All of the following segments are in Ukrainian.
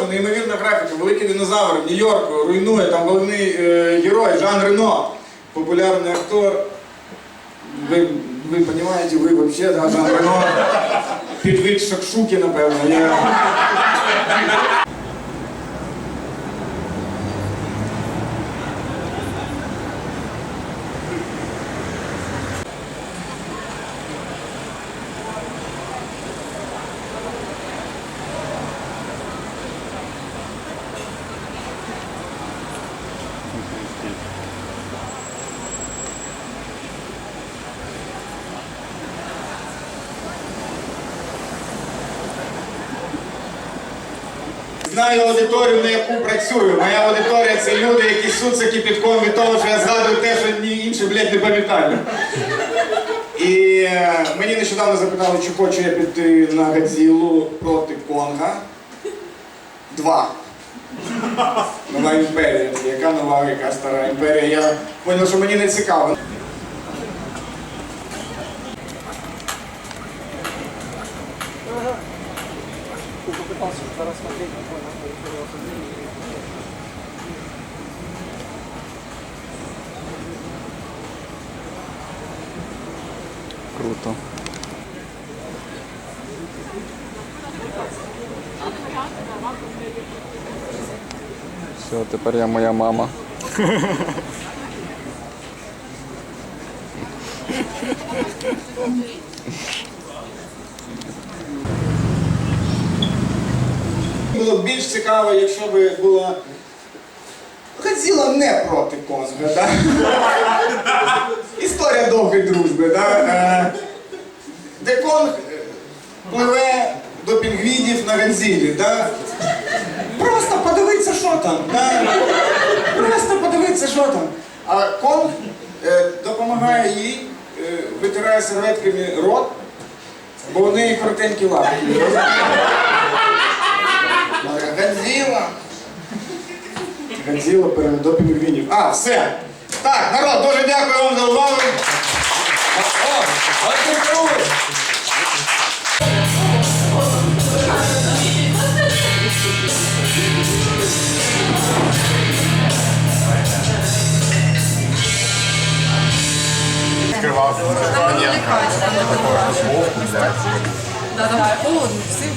боже, неймовірна графіка, великий динозавр Нью-Йорк руйнує, там головний е, герой Жан Рено, популярний актор. Ви, ви розумієте, ви взагалі, да, Жан Рено, підвид шакшуки, напевно. Я... Знаю аудиторію, на яку працюю. Моя аудиторія це люди, які суться кипятком від того, що я згадую те, що ні інші, блядь, не пам'ятаю. І е, мені нещодавно запитали, чи хочу я піти на Годзілу проти Конга. Два. Нова імперія. Яка нова, яка стара імперія. Я зрозумів, що мені не цікаво. Круто. Все, тепер я моя мама. Було б більш цікаво, якщо б було. Годзіла не проти Конга, да? Історія довгої дружби, да? Е, Де Конг е, пливе до пінгвінів на Годзілі, да? Просто подивитися, що там. Просто подивитися, що там. А Конг е, допомагає їй, витирає серветками рот, бо у неї коротенькі лапи. Годзіла. Годзіла перед до. А, все. Так, народ, дуже дякую вам за увагу. Да, там холодно, всім.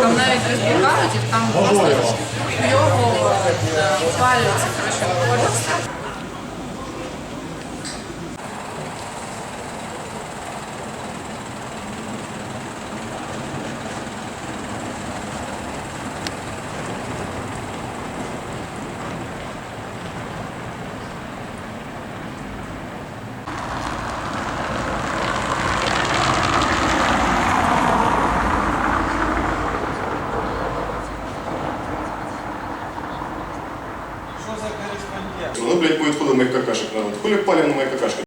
Там навіть розбігають, і там просто його палюється, коротше, Ну, блядь, будет хули моих какашек. Хули палим на моих какашках.